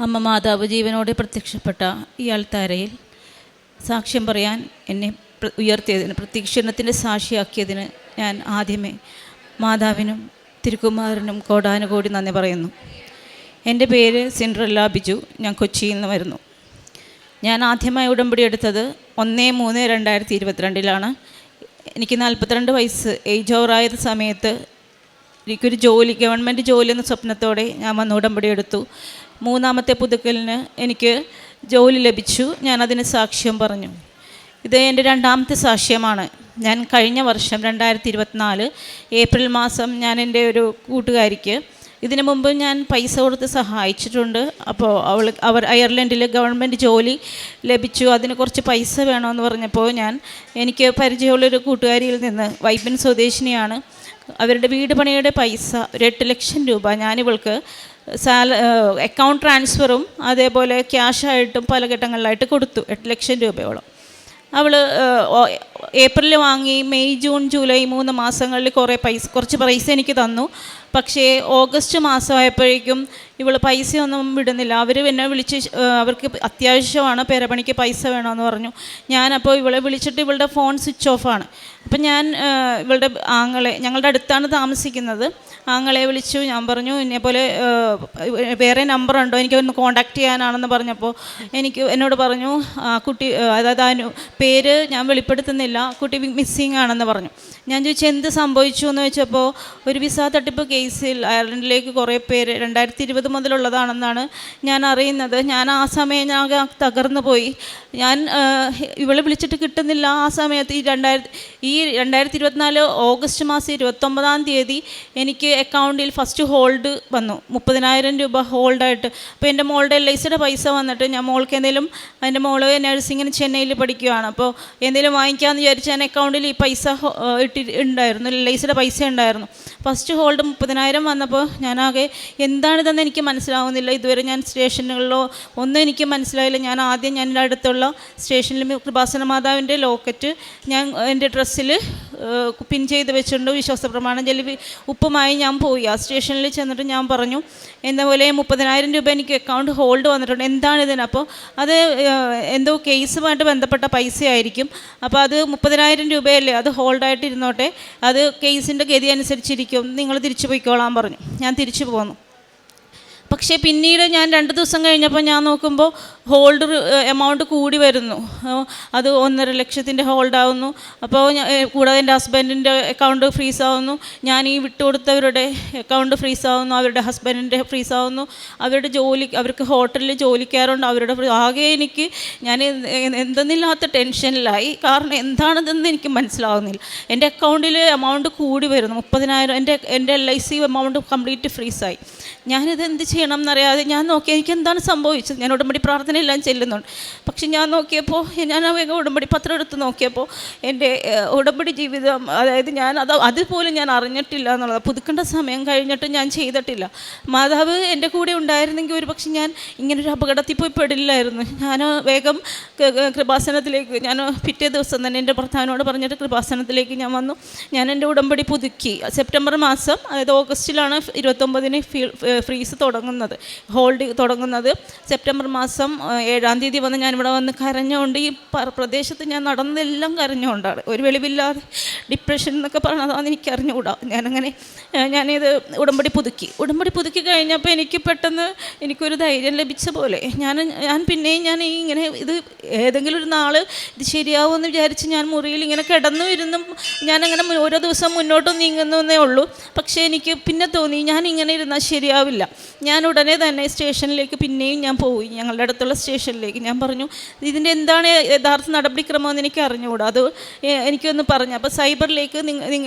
അമ്മ മാതാവ് ജീവനോടെ പ്രത്യക്ഷപ്പെട്ട ഈ അൾത്താരയിൽ സാക്ഷ്യം പറയാൻ എന്നെ ഉയർത്തിയതിന് പ്രത്യക്ഷണത്തിന്റെ സാക്ഷിയാക്കിയതിന് ഞാൻ ആദ്യമേ മാതാവിനും തിരുക്കുമാരനും കോടാനുകോടി നന്ദി പറയുന്നു. എന്റെ പേര് സിൻഡ്രല്ല ബിജു. ഞാൻ കൊച്ചിയിൽ നിന്ന് വരുന്നു. ഞാൻ ആദ്യമായി ഉടമ്പടി എടുത്തത് ഒന്ന് മൂന്ന് രണ്ടായിരത്തി ഇരുപത്തിരണ്ടിലാണ്. എനിക്ക് നാൽപ്പത്തിരണ്ട് വയസ്സ്. ഏജ് ഓവറായ സമയത്ത് എനിക്കൊരു ജോലി ഗവൺമെന്റ് ജോലി എന്ന സ്വപ്നത്തോടെ ഞാൻ വന്ന് ഉടമ്പടി എടുത്തു. മൂന്നാമത്തെ പുതുക്കലിന് എനിക്ക് ജോലി ലഭിച്ചു. ഞാൻ അതിന് സാക്ഷ്യം പറഞ്ഞു. ഇത് എന്റെ രണ്ടാമത്തെ സാക്ഷ്യമാണ്. ഞാൻ കഴിഞ്ഞ വർഷം രണ്ടായിരത്തി ഇരുപത്തിനാല് ഏപ്രിൽ മാസം ഞാൻ എന്റെ ഒരു കൂട്ടുകാരിക്ക് ഇതിനു മുമ്പ് ഞാൻ പൈസ കൊടുത്ത് സഹായിച്ചിട്ടുണ്ട്. അപ്പോൾ അവൾ അവർ അയർലൻഡിൽ ഗവൺമെന്റ് ജോലി ലഭിച്ചു. അതിന് കുറച്ച് പൈസ വേണമെന്ന് പറഞ്ഞപ്പോൾ ഞാൻ എനിക്ക് പരിചയമുള്ളൊരു കൂട്ടുകാരിയിൽ നിന്ന് വൈപ്പിൻ സ്വദേശിനിയാണ്. അവരുടെ വീട് പണിയുടെ പൈസ ഒരു എട്ട് ലക്ഷം രൂപ ഞാനിവൾക്ക് സാല അക്കൗണ്ട് ട്രാൻസ്ഫറും അതേപോലെ ക്യാഷായിട്ടും പല ഘട്ടങ്ങളിലായിട്ട് കൊടുത്തു. എട്ട് ലക്ഷം രൂപയോളം. അവൾ ഏപ്രിൽ വാങ്ങി മെയ് ജൂൺ ജൂലൈ മൂന്ന് മാസങ്ങളിൽ കുറേ പൈസ കുറച്ച് പൈസ എനിക്ക് തന്നു. പക്ഷേ ഓഗസ്റ്റ് മാസമായപ്പോഴേക്കും ഇവൾ പൈസയൊന്നും വിടുന്നില്ല. അവർ എന്നെ വിളിച്ച് അവർക്ക് അത്യാവശ്യമാണ് പേരപ്പണിക്ക് പൈസ വേണമെന്ന് പറഞ്ഞു. ഞാനപ്പോൾ ഇവളെ വിളിച്ചിട്ട് ഇവളുടെ ഫോൺ സ്വിച്ച് ഓഫാണ് അപ്പം ഞാൻ ഇവളുടെ ആങ്ങളെ ഞങ്ങളുടെ അടുത്താണ് താമസിക്കുന്നത്. ആങ്ങളെ വിളിച്ചു. ഞാൻ പറഞ്ഞു ഇതേപോലെ വേറെ നമ്പർ ഉണ്ടോ? എനിക്ക് ഒന്ന് കോണ്ടാക്ട് ചെയ്യാനാണെന്ന് പറഞ്ഞപ്പോൾ എനിക്ക് എന്നോട് പറഞ്ഞു ആ കുട്ടി അതായത് അനു പേര് ഞാൻ വെളിപ്പെടുത്തുന്നില്ല. കുട്ടി മിസ്സിങ് ആണെന്ന് പറഞ്ഞു. ഞാൻ ചോദിച്ചു എന്ത് സംഭവിച്ചു എന്ന് വെച്ചപ്പോൾ ഒരു വിസ തട്ടിപ്പ് കേസിൽ അയർലൻഡിലേക്ക് കുറേ പേര് രണ്ടായിരത്തി ഇരുപത് മുതലുള്ളതാണെന്നാണ് ഞാൻ അറിയുന്നത്. ഞാൻ ആ സമയം ഞാൻ തകർന്നു പോയി. ഞാൻ ഇവളെ വിളിച്ചിട്ട് കിട്ടുന്നില്ല ആ സമയത്ത്. ഈ രണ്ടായിരത്തി ഈ രണ്ടായിരത്തി ഇരുപത്തിനാല് ഓഗസ്റ്റ് മാസം ഇരുപത്തൊമ്പതാം തീയതി എനിക്ക് അക്കൗണ്ടിൽ ഫസ്റ്റ് ഹോൾഡ് വന്നു. മുപ്പതിനായിരം രൂപ ഹോൾഡായിട്ട്. അപ്പോൾ എന്റെ മോളുടെ എൽ ഐ സിയുടെ പൈസ വന്നിട്ട് ഞാൻ മോൾക്ക് എന്തെങ്കിലും എന്റെ മോൾ നഴ്സിങ്ങിന് ചെന്നൈയിൽ പഠിക്കുകയാണ് അപ്പോൾ എന്തെങ്കിലും വാങ്ങിക്കാമെന്ന് വിചാരിച്ച് ഞാൻ അക്കൗണ്ടിൽ ഈ പൈസ ഇട്ടി ഉണ്ടായിരുന്നു. എൽ ഐ സിയുടെ പൈസ ഉണ്ടായിരുന്നു. ഫസ്റ്റ് ഹോൾഡ് മുപ്പതിനായിരം വന്നപ്പോൾ ഞാനാകെ എന്താണിതെന്ന് എനിക്ക് മനസ്സിലാവുന്നില്ല. ഇതുവരെ ഞാൻ സ്റ്റേഷനുകളിലോ ഒന്നും എനിക്ക് മനസ്സിലായില്ല. ഞാൻ ആദ്യം ഞാൻ എന്റെ അടുത്തുള്ള സ്റ്റേഷനിൽ കൃപാസന മാതാവിന്റെ ലോക്കറ്റ് ഞാൻ എന്റെ ഡ്രസ്സിൽ പിൻ ചെയ്ത് വെച്ചിട്ടുണ്ട്. വിശ്വാസ പ്രമാണം ചെല്ലി ഉപ്പുമായി ഞാൻ പോയി. ആ സ്റ്റേഷനിൽ ചെന്നിട്ട് ഞാൻ പറഞ്ഞു എന്ന പോലെ മുപ്പതിനായിരം രൂപ എനിക്ക് അക്കൗണ്ട് ഹോൾഡ് വന്നിട്ടുണ്ട്. എന്താണ് ഇതിന്? അപ്പോൾ അത് എന്തോ കേസുമായിട്ട് ബന്ധപ്പെട്ട പൈസ ആയിരിക്കും അപ്പോൾ അത് മുപ്പതിനായിരം രൂപയല്ലേ? അത് ഹോൾഡായിട്ട് ഇരുന്നോട്ടെ. അത് കേസിന്റെ ഗതി അനുസരിച്ചിരിക്കും. നിങ്ങൾ തിരിച്ചു പോയിക്കോളാൻ പറഞ്ഞു. ഞാൻ തിരിച്ചു പോന്നു. പക്ഷേ പിന്നീട് ഞാൻ രണ്ട് ദിവസം കഴിഞ്ഞപ്പോൾ ഞാൻ നോക്കുമ്പോൾ ഹോൾഡർ എമൗണ്ട് കൂടി വരുന്നു. അത് ഒന്നര ലക്ഷത്തിന്റെ ഹോൾഡാവുന്നു. അപ്പോൾ കൂടാതെ എന്റെ ഹസ്ബൻഡിന്റെ അക്കൗണ്ട് ഫ്രീസ് ആവുന്നു ഞാൻ ഈ വിട്ടുകൊടുത്തവരുടെ അക്കൗണ്ട് ഫ്രീസ് ആവുന്നു അവരുടെ ഹസ്ബൻഡിന്റെ ഫ്രീസ് ആവുന്നു അവരുടെ ജോലി അവർക്ക് ഹോട്ടലിൽ ജോലിക്കാരുണ്ട്. അവരുടെ ആകെ എനിക്ക് ഞാൻ എന്തെന്നില്ലാത്ത ടെൻഷനിലായി. കാരണം എന്താണിതെന്ന് എനിക്ക് മനസ്സിലാവുന്നില്ല. എന്റെ അക്കൗണ്ടിൽ എമൗണ്ട് കൂടി വരുന്നു. മുപ്പതിനായിരം എന്റെ എന്റെ L I C amount complete ഫ്രീസായി. ഞാനിത് എന്ത് ചെയ്യണം എന്നറിയാതെ ഞാൻ നോക്കി എനിക്ക് എന്താണ് സംഭവിച്ചത്? ഞാൻ ഉടമ്പടി പ്രാർത്ഥനയെല്ലാം ചെല്ലുന്നുണ്ട്. പക്ഷെ ഞാൻ നോക്കിയപ്പോൾ ഞാൻ വേഗം ഉടമ്പടി പത്രം എടുത്ത് നോക്കിയപ്പോൾ എന്റെ ഉടമ്പടി ജീവിതം അതായത് ഞാൻ അത് അതുപോലും ഞാൻ അറിഞ്ഞിട്ടില്ല എന്നുള്ളത്. പുതുക്കേണ്ട സമയം കഴിഞ്ഞിട്ട് ഞാൻ ചെയ്തിട്ടില്ല. മാതാവ് എന്റെ കൂടെ ഉണ്ടായിരുന്നെങ്കിൽ ഒരു പക്ഷെ ഞാൻ ഇങ്ങനൊരു അപകടത്തിൽ പോയി പെടില്ലായിരുന്നു. ഞാൻ വേഗം കൃപാസനത്തിലേക്ക് ഞാൻ പിറ്റേ ദിവസം തന്നെ എന്റെ ഭർത്താവിനോട് പറഞ്ഞിട്ട് കൃപാസനത്തിലേക്ക് ഞാൻ വന്നു. ഞാൻ എന്റെ ഉടമ്പടി പുതുക്കി. സെപ്റ്റംബർ മാസം അതായത് ഓഗസ്റ്റിലാണ് ഇരുപത്തൊമ്പതിന് ഫ്രീസ് തുടങ്ങുന്നത്. ഹോൾഡ് തുടങ്ങുന്നത്. സെപ്റ്റംബർ മാസം ഏഴാം തീയതി വന്ന് ഞാൻ ഇവിടെ വന്ന് കരഞ്ഞുകൊണ്ട് ഈ പ്രദേശത്ത് ഞാൻ നടന്നെല്ലാം കരഞ്ഞുകൊണ്ടാണ്. ഒരു വെളിവില്ലാതെ ഡിപ്രഷൻ എന്നൊക്കെ പറഞ്ഞതാണെന്ന് എനിക്ക് അറിഞ്ഞുകൂടാ ഞാനങ്ങനെ ഞാനിത് ഉടമ്പടി പുതുക്കി. ഉടമ്പടി പുതുക്കി കഴിഞ്ഞപ്പോൾ എനിക്ക് പെട്ടെന്ന് എനിക്കൊരു ധൈര്യം ലഭിച്ച പോലെ. ഞാൻ ഞാൻ പിന്നെയും ഞാൻ ഇങ്ങനെ ഇത് ഏതെങ്കിലും ഒരു നാൾ ഇത് ശരിയാവുമെന്ന് വിചാരിച്ച് ഞാൻ മുറിയിൽ ഇങ്ങനെ കിടന്നു ഇരുന്നും ഞാനങ്ങനെ ഓരോ ദിവസം മുന്നോട്ട് നീങ്ങുന്നേ ഉള്ളൂ. പക്ഷേ എനിക്ക് പിന്നെ തോന്നി ഞാൻ ഇങ്ങനെ ഇരുന്നാൽ ശരിയാവില്ല. ഞാൻ ഉടനെ തന്നെ സ്റ്റേഷനിലേക്ക് പിന്നെയും ഞാൻ പോയി ഞങ്ങളുടെ അടുത്തുള്ള സ്റ്റേഷനിലേക്ക്. ഞാൻ പറഞ്ഞു ഇതിന്റെ എന്താണ് യഥാർത്ഥ നടപടിക്രമമെന്ന് എനിക്ക് അറിഞ്ഞുകൂടാ. അത് എനിക്കൊന്ന് പറഞ്ഞു അപ്പോൾ സൈബറിലേക്ക്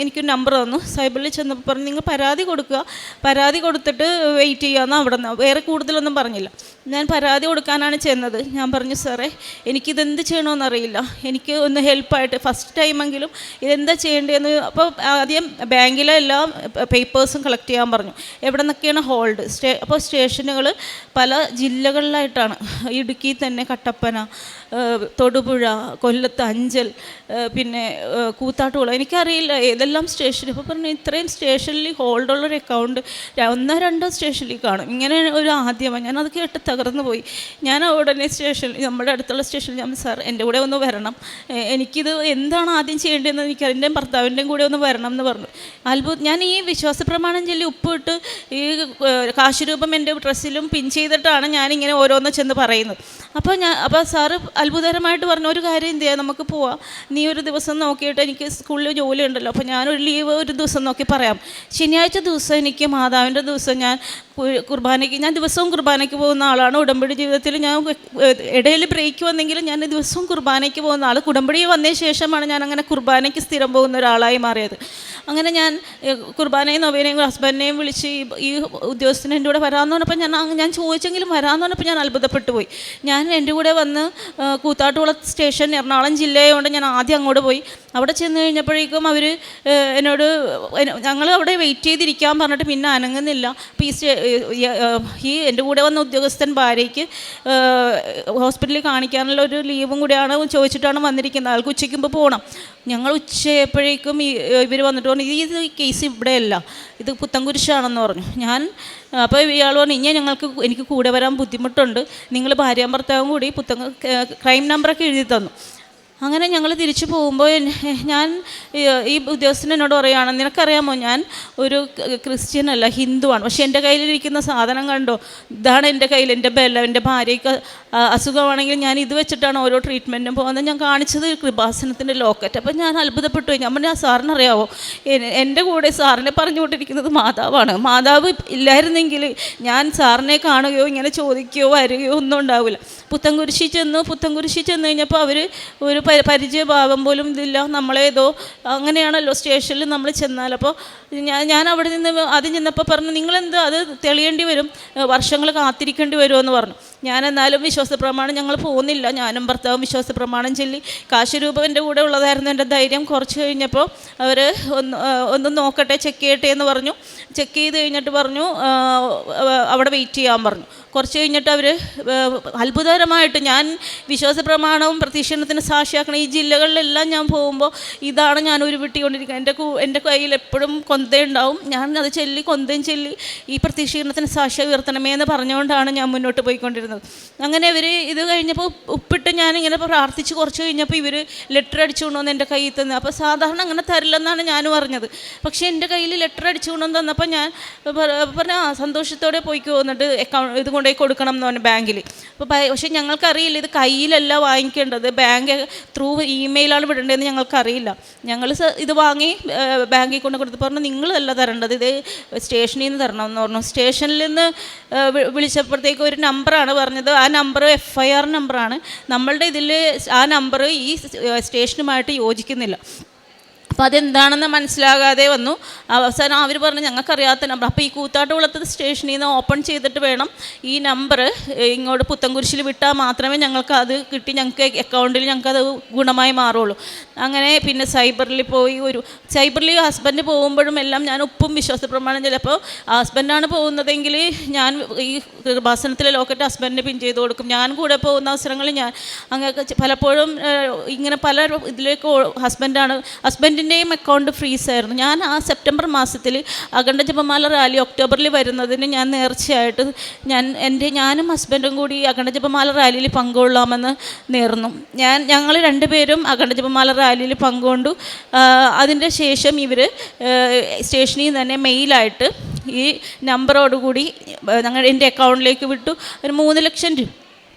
എനിക്കൊരു നമ്പർ തന്നു. സൈബറിൽ ചെന്നപ്പോൾ പറഞ്ഞു നിങ്ങൾ പരാതി കൊടുക്കുക. പരാതി കൊടുത്തിട്ട് വെയിറ്റ് ചെയ്യാമെന്ന് അവിടെ നിന്ന്. വേറെ കൂടുതലൊന്നും പറഞ്ഞില്ല. ഞാൻ പരാതി കൊടുക്കാനാണ് ചെന്നത്. ഞാൻ പറഞ്ഞു സാറേ എനിക്കിതെന്ത് ചെയ്യണമെന്നറിയില്ല എനിക്ക് ഒന്ന് ഹെൽപ്പായിട്ട് ഫസ്റ്റ് ടൈമെങ്കിലും ഇതെന്താ ചെയ്യേണ്ടതെന്ന് അപ്പോൾ ആദ്യം ബാങ്കിലെ എല്ലാ പേപ്പേഴ്സും കളക്ട് ചെയ്യാൻ പറഞ്ഞു. എവിടെ നിന്നൊക്കെയാണ് ഹോൾഡ്? സ്റ്റേ അപ്പോൾ സ്റ്റേഷനുകൾ പല ജില്ലകളിലായിട്ടാണ്. ഇടുക്കി തന്നെ കട്ടപ്പന തൊടുപുഴ കൊല്ലത്ത് അഞ്ചൽ പിന്നെ കൂത്താട്ടുകുളം. എനിക്കറിയില്ല ഏതെല്ലാം സ്റ്റേഷൻ ഇപ്പോൾ പറഞ്ഞു ഇത്രയും സ്റ്റേഷനിൽ ഹോൾഡുള്ളൊരു അക്കൗണ്ട് ഒന്നോ രണ്ടോ സ്റ്റേഷനിൽ കാണും. ഇങ്ങനെ ഒരു ആദ്യമാണ് ഞാനത് കേട്ട് തകർന്നു പോയി. ഞാൻ ഉടനെ സ്റ്റേഷനിൽ നമ്മുടെ അടുത്തുള്ള സ്റ്റേഷനിൽ ഞാൻ സാർ എന്റെ കൂടെ ഒന്ന് വരണം. എനിക്കിത് എന്താണ് ആദ്യം ചെയ്യേണ്ടതെന്ന് എനിക്ക് എന്റെ ഭർത്താവിന്റെയും കൂടെ ഒന്ന് വരണം എന്ന് പറഞ്ഞു. അത്ഭുതം. ഞാൻ ഈ വിശ്വാസ പ്രമാണം ചൊല്ലി ഉപ്പിട്ട് ഈ കാശുരൂപം എന്റെ ഡ്രസ്സിലും പിൻ ചെയ്തിട്ടാണ് ഞാനിങ്ങനെ ഓരോന്ന് ചെന്ന് പറയുന്നത്. അപ്പോൾ ഞാൻ അപ്പോൾ സാറ് അത്ഭുതകരമായിട്ട് പറഞ്ഞ ഒരു കാര്യം എന്ത് ചെയ്യാം നമുക്ക് പോവാം. നീ ഒരു ദിവസം നോക്കിയിട്ട് എനിക്ക് സ്കൂളിൽ ജോലി ഉണ്ടല്ലോ അപ്പോൾ ഞാനൊരു ലീവ് ഒരു ദിവസം നോക്കി പറയാം. ശനിയാഴ്ച ദിവസം എനിക്ക് മാതാവിന്റെ ദിവസം ഞാൻ കുർബാനയ്ക്ക് ഞാൻ ദിവസവും കുർബാനയ്ക്ക് പോകുന്ന ആളാണ്. ഉടമ്പടി ജീവിതത്തിൽ ഞാൻ ഇടയിൽ ബ്രേക്ക് വന്നെങ്കിലും ഞാൻ ദിവസവും കുർബാനയ്ക്ക് പോകുന്ന ആൾ ഉടമ്പടി വന്നതിന് ശേഷമാണ് ഞാൻ അങ്ങനെ കുർബാനയ്ക്ക് സ്ഥിരം പോകുന്ന ഒരാളായി മാറിയത്. അങ്ങനെ ഞാൻ കുർബാനയും നൊവേനയും ഹസ്ബൻഡിനെയും വിളിച്ച് ഈ ഉദ്യോഗസ്ഥന് എന്റെ കൂടെ വരാമെന്ന് പറഞ്ഞപ്പോൾ ഞാൻ ഞാൻ ചോദിച്ചെങ്കിലും വരാമെന്ന് പറഞ്ഞപ്പോൾ ഞാൻ അത്ഭുതപ്പെട്ടു പോയി ഞാൻ എന്റെ കൂടെ വന്ന് കൂത്താട്ടുകുളം സ്റ്റേഷൻ എറണാകുളം ജില്ലയായതുകൊണ്ട് ഞാൻ ആദ്യം അങ്ങോട്ട് പോയി. അവിടെ ചെന്ന് കഴിഞ്ഞപ്പോഴേക്കും അവർ എന്നോട് ഞങ്ങൾ അവിടെ വെയിറ്റ് ചെയ്തിരിക്കാൻ പറഞ്ഞിട്ട് പിന്നെ അനങ്ങുന്നില്ല. അപ്പോൾ ഈ ഈ, എന്റെ കൂടെ വന്ന ഉദ്യോഗസ്ഥൻ ഭാര്യയ്ക്ക് ഹോസ്പിറ്റലിൽ കാണിക്കാനുള്ള ഒരു ലീവും കൂടിയാണ് ചോദിച്ചിട്ടാണ് വന്നിരിക്കുന്നത്. ആൾക്ക് ഉച്ചയ്ക്ക് മുമ്പ് പോകണം ഞങ്ങൾ ഉച്ചയപ്പോഴേക്കും ഇവർ വന്നിട്ട് പറഞ്ഞു "ഈ ഇത് കേസ് ഇവിടെയല്ല. ഇത് പുത്തൻകുരിശാണെന്ന് പറഞ്ഞു. ഞാൻ അപ്പോൾ ഇയാൾ പറഞ്ഞു ഇനി ഞങ്ങൾക്ക് എനിക്ക് കൂടെ വരാൻ ബുദ്ധിമുട്ടുണ്ട്. നിങ്ങൾ ഭാര്യ ഭർത്താവും കൂടി പുത്തൻ ക്രൈം നമ്പറൊക്കെ എഴുതി തന്നു. അങ്ങനെ ഞങ്ങൾ തിരിച്ചു പോകുമ്പോൾ ഞാൻ ഈ ഉദ്യോഗസ്ഥൻ എന്നോട് പറയുകയാണ് നിനക്കറിയാമോ ഞാൻ ഒരു ക്രിസ്ത്യൻ അല്ല ഹിന്ദുവാണ്. പക്ഷേ എന്റെ കയ്യിലിരിക്കുന്ന സാധനം കണ്ടോ? ഇതാണ് എന്റെ കയ്യിൽ എന്റെ ബലം എന്റെ ഭാര്യയ്ക്ക് അസുഖമാണെങ്കിൽ ഞാൻ ഇത് വെച്ചിട്ടാണ് ഓരോ ട്രീറ്റ്മെന്റും പോകുന്നത്. ഞാൻ കാണിച്ചത് കൃപാസനത്തിന്റെ ലോക്കറ്റ് അപ്പം ഞാൻ അത്ഭുതപ്പെട്ടു പോയി. ഞാൻ പറഞ്ഞു ആ സാറിന് അറിയാവോ എന്റെ കൂടെ സാറിനെ പറഞ്ഞു കൊണ്ടിരിക്കുന്നത് മാതാവാണ്. മാതാവ് ഇല്ലായിരുന്നെങ്കിൽ ഞാൻ സാറിനെ കാണുകയോ ഇങ്ങനെ ചോദിക്കുകയോ വരികയോ ഒന്നും ഉണ്ടാവില്ല. പുത്തൻകുരിശി ചെന്ന് പുത്തൻകുരിശി ചെന്ന് കഴിഞ്ഞപ്പോൾ അവർ ഒരു പരിചയഭാവം പോലും ഇതില്ല. നമ്മളേതോ അങ്ങനെയാണല്ലോ സ്റ്റേഷനിൽ നമ്മൾ ചെന്നാൽ. അപ്പോൾ ഞാൻ ഞാൻ അവിടെ നിന്ന് ആദ്യം ചെന്നപ്പോൾ പറഞ്ഞു നിങ്ങളെന്ത്? അത് തെളിയേണ്ടി വരും. വർഷങ്ങൾ കാത്തിരിക്കേണ്ടി വരുമെന്ന് പറഞ്ഞു. ഞാൻ എന്നാലും വിശ്വാസ പ്രമാണം ഞങ്ങൾ പോകുന്നില്ല. ഞാനും ഭർത്താവും വിശ്വാസ പ്രമാണം ചൊല്ലി കാശുരൂപവന്റെ കൂടെ ഉള്ളതായിരുന്നു എന്റെ ധൈര്യം. കുറച്ച് കഴിഞ്ഞപ്പോൾ അവർ ഒന്ന് ഒന്ന് നോക്കട്ടെ ചെക്ക് ചെയ്യട്ടെ എന്ന് പറഞ്ഞു. ചെക്ക് ചെയ്ത് കഴിഞ്ഞിട്ട് പറഞ്ഞു അവിടെ വെയിറ്റ് ചെയ്യാൻ പറഞ്ഞു. കുറച്ച് കഴിഞ്ഞിട്ട് അവർ അത്ഭുതകരമായിട്ട് ഞാൻ വിശ്വാസ പ്രമാണവും പ്രതീക്ഷണത്തിന് സാക്ഷിയാക്കണം ഈ ജില്ലകളിലെല്ലാം ഞാൻ പോകുമ്പോൾ ഇതാണ് ഞാൻ ഉരുവിട്ടിക്കൊണ്ടിരിക്കുന്നത് എന്റെ എന്റെ കയ്യിൽ എപ്പോഴും കൊന്തയുണ്ടാവും ഞാൻ അത് ചൊല്ലി കൊന്തയും ചൊല്ലി ഈ പ്രതീക്ഷീകരണത്തിന് സാക്ഷ്യ ഉയർത്തണമേ എന്ന് പറഞ്ഞുകൊണ്ടാണ് ഞാൻ മുന്നോട്ട് പോയിക്കൊണ്ടിരുന്നത്. അങ്ങനെ ഇവർ ഇത് കഴിഞ്ഞപ്പോൾ ഉപ്പിട്ട് ഞാനിങ്ങനെ പ്രാർത്ഥിച്ച് കുറച്ച് കഴിഞ്ഞപ്പോൾ ഇവർ ലെറ്റർ അടിച്ചു കൊണ്ടുവന്ന് എന്റെ കയ്യിൽ തന്നു. അപ്പോൾ സാധാരണ അങ്ങനെ തരില്ലെന്നാണ് ഞാൻ അറിഞ്ഞത്. പക്ഷേ എന്റെ കയ്യിൽ ലെറ്റർ അടിച്ചു കൊണ്ടുവന്ന് തന്നപ്പോൾ ഞാൻ പറഞ്ഞ സന്തോഷത്തോടെ പോയിക്കോ എന്നിട്ട് അക്കൗണ്ട് ഇത് കൊണ്ടുപോയി കൊടുക്കണം എന്ന് പറഞ്ഞു ബാങ്കിൽ അപ്പോൾ പക്ഷേ ഞങ്ങൾക്കറിയില്ല ഇത് കയ്യിലല്ല വാങ്ങിക്കേണ്ടത്. ബാങ്ക് ത്രൂ ഇമെയിലാണ് വിടേണ്ടതെന്ന് ഞങ്ങൾക്കറിയില്ല. ഞങ്ങൾ ഇത് വാങ്ങി ബാങ്കിൽ കൊണ്ട് കൊടുത്ത് പറഞ്ഞു നിങ്ങളല്ല തരേണ്ടത്. ഇത് സ്റ്റേഷനിൽ നിന്ന് തരണം എന്ന് പറഞ്ഞു. സ്റ്റേഷനിൽ നിന്ന് വിളിച്ചപ്പോഴത്തേക്ക് ഒരു നമ്പറാണ് പറഞ്ഞത് ആ നമ്പർ എഫ് ഐ ആർ നമ്പറാണ് നമ്മളുടെ ഇതിൽ ആ നമ്പർ ഈ സ്റ്റേഷനുമായിട്ട് യോജിക്കുന്നില്ല. അപ്പോൾ അതെന്താണെന്ന് മനസ്സിലാകാതെ വന്നു. അവസാനം അവർ പറഞ്ഞു ഞങ്ങൾക്കറിയാത്ത നമ്പർ അപ്പോൾ ഈ കൂത്താട്ടുകുളത്ത് സ്റ്റേഷനിൽ നിന്ന് ഓപ്പൺ ചെയ്തിട്ട് വേണം ഈ നമ്പർ ഇങ്ങോട്ട് പുത്തൻകുരിശിൽ വിട്ടാൽ മാത്രമേ ഞങ്ങൾക്ക് അത് കിട്ടി ഞങ്ങൾക്ക് അക്കൗണ്ടിൽ ഞങ്ങൾക്കത് ഗുണമായി മാറുള്ളൂ. അങ്ങനെ പിന്നെ സൈബറിൽ പോയി ഒരു സൈബറിൽ ഹസ്ബൻഡ് പോകുമ്പോഴും എല്ലാം ഞാൻ ഉപ്പും വിശ്വാസ പ്രമാണം ചിലപ്പോൾ ഹസ്ബൻഡാണ് പോകുന്നതെങ്കിൽ ഞാൻ ഈ കൃപാസനത്തിലെ ലോക്കറ്റ് ഹസ്ബൻഡിന് പിൻ ചെയ്ത് കൊടുക്കും. ഞാൻ കൂടെ പോകുന്ന അവസരങ്ങളിൽ ഞാൻ അങ്ങനെ പലപ്പോഴും ഇങ്ങനെ പല ഇതിലേക്ക് ഹസ്ബൻഡാണ് ഹസ്ബൻഡാണ് ഹസ്ബൻഡിന്റെയും അക്കൗണ്ട് ഫ്രീസ് ആയിരുന്നു ഞാൻ ആ സെപ്റ്റംബർ മാസത്തിൽ അഖണ്ഡ ജപമാല റാലി ഒക്ടോബറിൽ വരുന്നതിന് ഞാൻ നേർച്ചയായിട്ട് ഞാൻ എന്റെ ഞാനും ഹസ്ബൻഡും കൂടി അഖണ്ഡ ജപമാല റാലിയിൽ പങ്കുകൊള്ളാമെന്ന് നേർന്നു. ഞാൻ ഞങ്ങൾ രണ്ടുപേരും അഖണ്ഡ ജപമാല റാലിയിൽ പങ്കുകൊണ്ടു. അതിന്റെ ശേഷം ഇവർ സ്റ്റേഷനിൽ നിന്ന് തന്നെ മെയിലായിട്ട് ഈ നമ്പറോടുകൂടി ഞങ്ങൾ എന്റെ അക്കൗണ്ടിലേക്ക് വിട്ടു. ഒരു മൂന്ന് ലക്ഷം രൂപ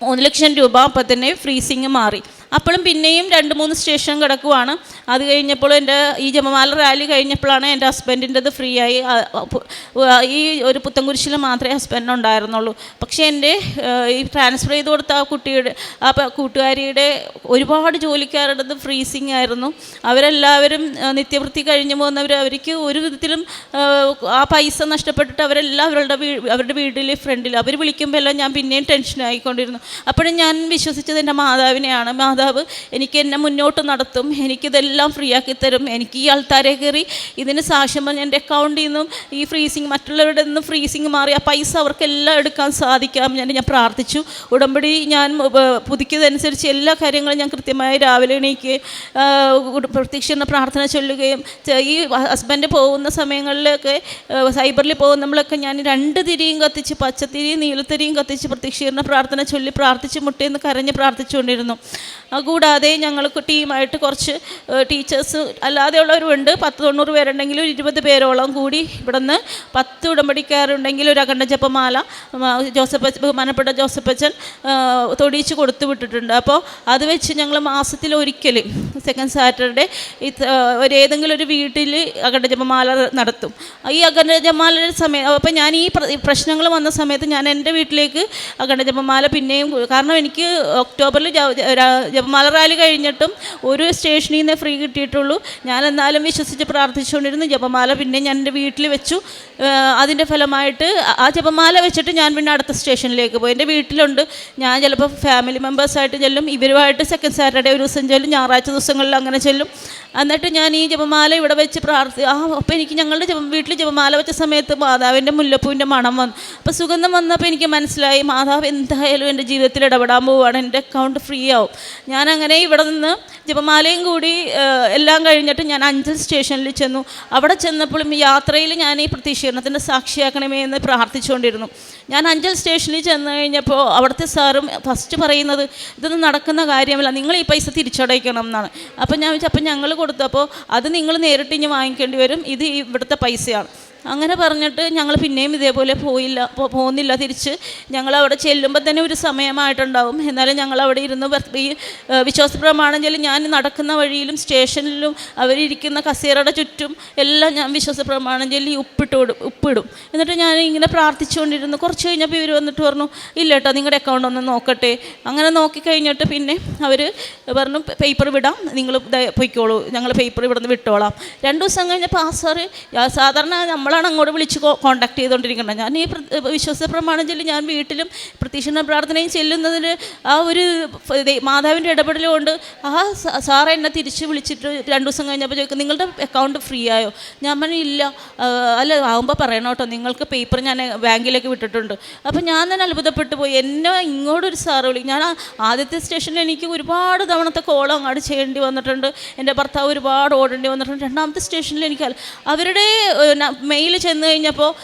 മൂന്ന് ലക്ഷം രൂപ അപ്പം തന്നെ ഫ്രീസിങ് മാറി. അപ്പോഴും പിന്നെയും രണ്ട് മൂന്ന് സ്റ്റേഷൻ കിടക്കുവാണ്. അത് കഴിഞ്ഞപ്പോൾ എന്റെ ഈ ജപമാല റാലി കഴിഞ്ഞപ്പോഴാണ് എന്റെ ഹസ്ബൻഡിന്റെത് ഫ്രീ ആയി ഈ ഒരു പുത്തൻകുരിശിൽ മാത്രമേ ഹസ്ബൻഡ് ഉണ്ടായിരുന്നുള്ളൂ പക്ഷേ എന്റെ ഈ ട്രാൻസ്ഫർ ചെയ്ത് കൊടുത്ത ആ കുട്ടിയുടെ ആ കൂട്ടുകാരിയുടെ ഒരുപാട് ജോലിക്കാരുടേത് ഫ്രീസിങ് ആയിരുന്നു. അവരെല്ലാവരും നിത്യവൃത്തി കഴിഞ്ഞു പോകുന്നവർ അവർക്ക് ഒരു വിധത്തിലും ആ, പൈസ നഷ്ടപ്പെട്ടിട്ട് അവരെല്ലാം അവരുടെ അവരുടെ വീട്ടിൽ ഫ്രണ്ടിൽ അവർ വിളിക്കുമ്പോൾ എല്ലാം ഞാൻ പിന്നെയും ടെൻഷൻ ആയിക്കൊണ്ടിരുന്നു അപ്പോഴും ഞാൻ വിശ്വസിച്ചത് എന്റെ മാതാവിനെയാണ്. മാതാവ് മാതാവ് എനിക്ക് എന്നെ മുന്നോട്ട് നടത്തും. എനിക്കിതെല്ലാം ഫ്രീ ആക്കി തരും. എനിക്ക് ഈ ആൾക്കാരെ കയറി ഇതിന് സാക്ഷ്യം എന്റെ അക്കൗണ്ടിൽ നിന്നും ഈ ഫ്രീസിങ് മറ്റുള്ളവരുടെ നിന്നും ഫ്രീസിങ് മാറി ആ പൈസ അവർക്കെല്ലാം എടുക്കാൻ സാധിക്കാം ഞാൻ ഞാൻ പ്രാർത്ഥിച്ചു. ഉടമ്പടി ഞാൻ പുതുക്കിയതനുസരിച്ച് എല്ലാ കാര്യങ്ങളും ഞാൻ കൃത്യമായി രാവിലെ എണീക്കുകയും പ്രത്യക്ഷണ പ്രാർത്ഥന ചൊല്ലുകയും ഈ ഹസ്ബൻഡ് പോകുന്ന സമയങ്ങളിലൊക്കെ സൈബറിൽ പോകുന്നമ്മളൊക്കെ ഞാൻ രണ്ട് തിരിയും കത്തിച്ച് പച്ചത്തിരിയും നീലത്തിരിയും കത്തിച്ച് പ്രത്യക്ഷീകരണ പ്രാർത്ഥന ചൊല്ലി പ്രാർത്ഥിച്ച് മുട്ടേന്ന് കരഞ്ഞ് പ്രാർത്ഥിച്ചുകൊണ്ടിരുന്നു. കൂടാതെ ഞങ്ങൾക്ക് ടീമായിട്ട് കുറച്ച് ടീച്ചേഴ്സ് അല്ലാതെയുള്ളവരുണ്ട് പത്ത് തൊണ്ണൂറ് പേരുണ്ടെങ്കിൽ ഒരു ഇരുപത് പേരോളം കൂടി ഇവിടുന്ന് പത്ത് ഉടമ്പടിക്കാരുണ്ടെങ്കിൽ ഒരു അഖണ്ഡ ജപമാല ജോസഫ് ബഹുമാനപ്പെട്ട ജോസഫ് അച്ഛൻ തൊടിയിച്ച് കൊടുത്തു വിട്ടിട്ടുണ്ട്. അപ്പോൾ അത് വെച്ച് ഞങ്ങൾ മാസത്തിൽ ഒരിക്കൽ സെക്കൻഡ് സാറ്റർഡേ ഒരു ഏതെങ്കിലും ഒരു വീട്ടിൽ അഖണ്ഡ ജപമാല നടത്തും. ഈ അഖണ്ഡ ജപമാലയുടെ സമയം അപ്പോൾ ഞാൻ ഈ പ്രശ്നങ്ങൾ വന്ന സമയത്ത് ഞാൻ എന്റെ വീട്ടിലേക്ക് അഖണ്ഡ ജപമാല പിന്നെയും കാരണം എനിക്ക് ഒക്ടോബറിൽ ജ- ജ- രാ- ജപമാല റാലി കഴിഞ്ഞിട്ടും ഒരു സ്റ്റേഷനിൽ നിന്ന് ഫ്രീ കിട്ടിയിട്ടുള്ളൂ. ഞാൻ എന്നാലും വിശ്വസിച്ച് പ്രാർത്ഥിച്ചുകൊണ്ടിരുന്നു. ജപമാല പിന്നെ ഞാൻ എന്റെ വീട്ടിൽ വെച്ചു. അതിന്റെ ഫലമായിട്ട് ആ ജപമാല വെച്ചിട്ട് ഞാൻ പിന്നെ അടുത്ത സ്റ്റേഷനിലേക്ക് പോയി. എന്റെ വീട്ടിലുണ്ട്. ഞാൻ ചിലപ്പോൾ ഫാമിലി മെമ്പേഴ്സായിട്ട് ചെല്ലും. ഇവരുമായിട്ട് സെക്കൻഡ് സാറ്റർഡേ ഒരു ദിവസം ചെല്ലും. ഞായറാഴ്ച ദിവസങ്ങളിൽ അങ്ങനെ ചെല്ലും. എന്നിട്ട് ഞാൻ ഈ ജപമാല ഇവിടെ വെച്ച് പ്രാർത്ഥി ആ അപ്പോൾ എനിക്ക് ഞങ്ങളുടെ ജപം വീട്ടിൽ ജപമാല വെച്ച സമയത്ത് മാതാവിന്റെ മുല്ലപ്പൂവിന്റെ മണം വന്നു അപ്പോൾ സുഗന്ധം വന്നപ്പോൾ എനിക്ക് മനസ്സിലായി മാതാവ് എന്തായാലും എന്റെ ജീവിതത്തിൽ ഇടപെടാൻ പോവുകയാണ് എന്റെ അക്കൗണ്ട് ഫ്രീ ആവും. ഞാൻ അങ്ങനെ ഇവിടെ നിന്ന് ജപമാലയും കൂടി എല്ലാം കഴിഞ്ഞിട്ട് ഞാൻ അഞ്ചൽ സ്റ്റേഷനിൽ ചെന്നു. അവിടെ ചെന്നപ്പോഴും യാത്രയിൽ ഞാൻ ഈ പ്രത്യക്ഷീകരണത്തിന്റെ സാക്ഷിയാക്കണമേ എന്ന് പ്രാർത്ഥിച്ചുകൊണ്ടിരുന്നു. ഞാൻ അഞ്ചൽ സ്റ്റേഷനിൽ ചെന്ന് കഴിഞ്ഞപ്പോൾ അവിടുത്തെ സാറും ഫസ്റ്റ് പറയുന്നത് ഇതൊന്നും നടക്കുന്ന കാര്യമല്ല. നിങ്ങൾ ഈ പൈസ തിരിച്ചടയ്ക്കണം എന്നാണ്. അപ്പം ഞാൻ വെച്ചാൽ അപ്പം ഞങ്ങൾ കൊടുത്തപ്പോൾ അത് നിങ്ങൾ നേരിട്ട് ഇനി വാങ്ങിക്കേണ്ടി വരും. ഇത് ഇവിടുത്തെ പൈസയാണ്. അങ്ങനെ പറഞ്ഞിട്ട് ഞങ്ങൾ പിന്നെയും ഇതേപോലെ പോയില്ല പോകുന്നില്ല തിരിച്ച് ഞങ്ങൾ അവിടെ ചെല്ലുമ്പോൾ തന്നെ ഒരു സമയമായിട്ടുണ്ടാവും. എന്നാലും ഞങ്ങൾ അവിടെ ഇരുന്ന് ഈ വിശ്വാസ പ്രമാണം ചൊല്ലി ഞാൻ നടക്കുന്ന വഴിയിലും സ്റ്റേഷനിലും അവരിരിക്കുന്ന കസേരയുടെ ചുറ്റും എല്ലാം ഞാൻ വിശ്വാസ ചൊല്ലി ഉപ്പിട്ട് ഉപ്പിടും. എന്നിട്ട് ഞാൻ ഇങ്ങനെ പ്രാർത്ഥിച്ചുകൊണ്ടിരുന്നു. കുറച്ച് കഴിഞ്ഞപ്പോൾ ഇവർ വന്നിട്ട് പറഞ്ഞു ഇല്ല കേട്ടോ നിങ്ങളുടെ അക്കൗണ്ട് ഒന്ന് നോക്കട്ടെ. അങ്ങനെ നോക്കിക്കഴിഞ്ഞിട്ട് പിന്നെ അവർ പറഞ്ഞു പേപ്പർ വിടാം. നിങ്ങൾ പൊയ്ക്കോളൂ. ഞങ്ങൾ പേപ്പർ ഇവിടുന്ന് വിട്ടോളാം. രണ്ട് ദിവസം കഴിഞ്ഞപ്പോൾ ആ സാറ് സാധാരണ സാധാരണ നമ്മളാണ് അങ്ങോട്ട് വിളിച്ച് കോൺടാക്ട് ചെയ്തുകൊണ്ടിരിക്കുന്നത് ഞാൻ ഈ വിശ്വാസ പ്രമാണം ചൊല്ലി ഞാൻ വീട്ടിലും പ്രതീക്ഷണ പ്രാർത്ഥനയും ചെല്ലുന്നതിന് ആ ഒരു മാതാവിന്റെ ഇടപെടൽ കൊണ്ട് ആ സാർ എന്നെ തിരിച്ച് വിളിച്ചിട്ട് രണ്ട് ദിവസം കഴിഞ്ഞപ്പോൾ ചോദിക്കും നിങ്ങളുടെ അക്കൗണ്ട് ഫ്രീ ആയോ? ഞാൻ പറഞ്ഞു ഇല്ല. അല്ല ആകുമ്പോൾ പറയണം കേട്ടോ. നിങ്ങൾക്ക് പേപ്പർ ഞാൻ ബാങ്കിലേക്ക് വിട്ടിട്ടുണ്ട്. അപ്പോൾ ഞാൻ തന്നെ അത്ഭുതപ്പെട്ടു പോയി. എന്നെ ഇങ്ങോട്ടൊരു സാറ് വിളിക്കും ഞാൻ ആദ്യത്തെ സ്റ്റേഷനിൽ എനിക്ക് ഒരുപാട് തവണത്തെ കോളം അങ്ങോട്ട് ചെയ്യേണ്ടി വന്നിട്ടുണ്ട്. എന്റെ ഭർത്താവ് ഒരുപാട് ഓടേണ്ടി വന്നിട്ടുണ്ട്. രണ്ടാമത്തെ സ്റ്റേഷനിൽ എനിക്ക് അവരുടെ അവരുടെ മെയിൽ ചെന്ന് കഴിഞ്ഞപ്പോൾ